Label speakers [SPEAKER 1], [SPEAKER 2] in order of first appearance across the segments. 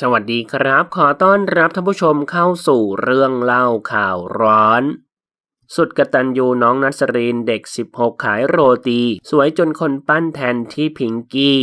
[SPEAKER 1] สวัสดีครับ ขอต้อนรับท่านผู้ชมเข้าสู่เรื่องเล่าข่าวร้อน สุดกตัญญูน้องนัสรินเด็ก 16 ขายโรตี สวยจนคนปั้นแทนที่พิงกี้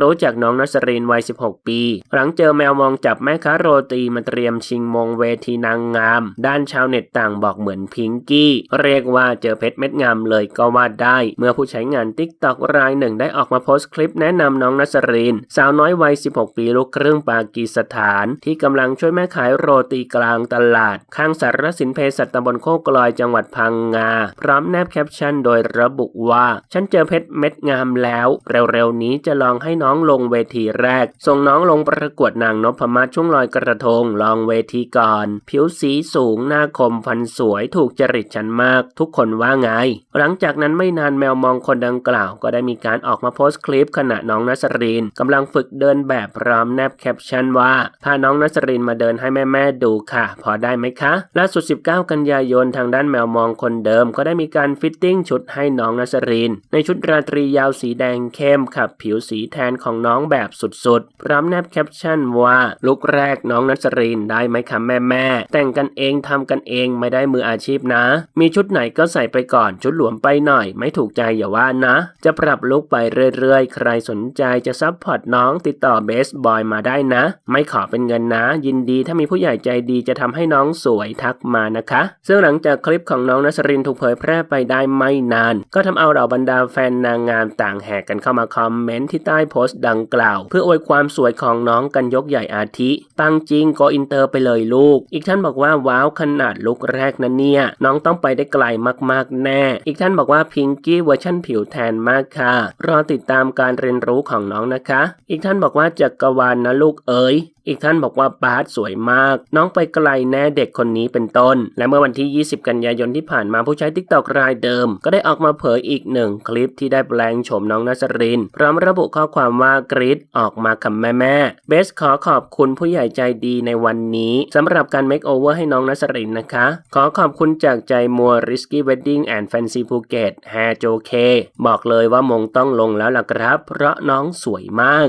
[SPEAKER 1] รู้จักน้องนัสรีนวัย 16 ปี หลังเจอแมวมองจับแม่ค้าโรตีมาเตรียมชิงมงเวทีนางงาม ด้านชาวเน็ตต่างบอกเหมือนพิงกี้ เรียกว่าเจอเพชรเม็ดงามเลยก็ว่าได้ เมื่อผู้ใช้งานติ๊กตอกรายหนึ่งได้ออกมาโพสต์คลิปแนะนำน้องนัสรีน สาวน้อยวัย 16 ปีลูกครึ่งปากีสถาน ที่กำลังช่วยแม่ขายโรตีกลางตลาด ข้างสารสินเภสัชตำบลโคกลอยจังหวัดพังงา พร้อมแนบแคปชั่นโดยระบุว่า ฉันเจอเพชรเม็ดงามแล้ว เร็วๆนี้จะลองให้น้องลงเวทีแรก ส่งน้องลงประกวดนางนพมาศช่วงลอยกระทงลองเวทีก่อน ผิวสีสูงหน้าคมฟันสวยถูกจริตฉันมาก ทุกคนว่าไง หลังจากนั้นไม่นานแมวมองคนดังกล่าว ก็ได้มีการออกมาโพสต์คลิปขณะน้องนัสรินกำลังฝึกเดินแบบพร้อมแนบแคปชั่นว่าพาน้องนัสรินมาเดินให้แม่ๆดูค่ะ พอได้ไหมคะล่าสุด 19 กันยายนทางด้านแมวมองคนเดิม ก็ได้มีการฟิตติ้งชุดให้น้องนัสรินในชุดราตรียาวสีแดงเข้มขับผิวสีแทนของน้องแบบสุดๆ พร้อมแนบแคปชั่นว่าลุกแรกน้องนัสรินได้ไหมคะแม่แม่ แต่งกันเองทำกันเองไม่ได้มืออาชีพนะ มีชุดไหนก็ใส่ไปก่อนชุดหลวมไปหน่อย ไม่ถูกใจอย่าว่านะ จะปรับลุกไปเรื่อยๆ ใครสนใจจะซัพพอร์ตน้องติดต่อเบสบอยมาได้นะ ไม่ขอเป็นเงินนะ ยินดีถ้ามีผู้ใหญ่ใจดีจะทำให้น้องสวยทักมานะคะ ซึ่งหลังจากคลิปของน้องนัสรินถูกเผยแพร่ไปได้ไม่นาน ก็ทำเอาเราบรรดาแฟนนางงามต่างแห่กันเข้ามาคอมเมนต์ที่ใต้โพสต์ดังกล่าว เพื่ออวยความสวยของน้องกันยกใหญ่อาทิ ปังจริงก็อินเตอร์ไปเลยลูก อีกท่านบอกว่าว้าวขนาดลุกแรกนั่นเนี่ย น้องต้องไปได้ไกลมากๆแน่ อีกท่านบอกว่าพิงกี้เวอร์ชั่นผิวแทนมากค่ะ รอติดตามการเรียนรู้ของน้องนะคะ อีกท่านบอกว่าจักรวาลนะลูกเอ๋ย อีกท่านบอกว่าบาสสวยมาก น้องไปไกลแน่เด็กคนนี้เป็นต้น และเมื่อวันที่ 20 กันยายนที่ผ่านมาผู้ใช้ทิกตอกรายเดิม ก็ได้ออกมาเผยอีกหนึ่งคลิปที่ได้แปลงโฉมน้องนัสริน พร้อมระบุข้อความว่ากรีดออกมาคำแม่แม่เบสขอขอบคุณผู้ใหญ่ใจดีในวันนี้สำหรับการเมคโอเวอร์ให้น้องนัสรินนะคะ ขอขอบคุณจากใจมัว Risky Wedding and Fancy Phuket แฮโจเคบอกเลยว่ามงต้องลงแล้วล่ะครับ เพราะน้องสวยมาก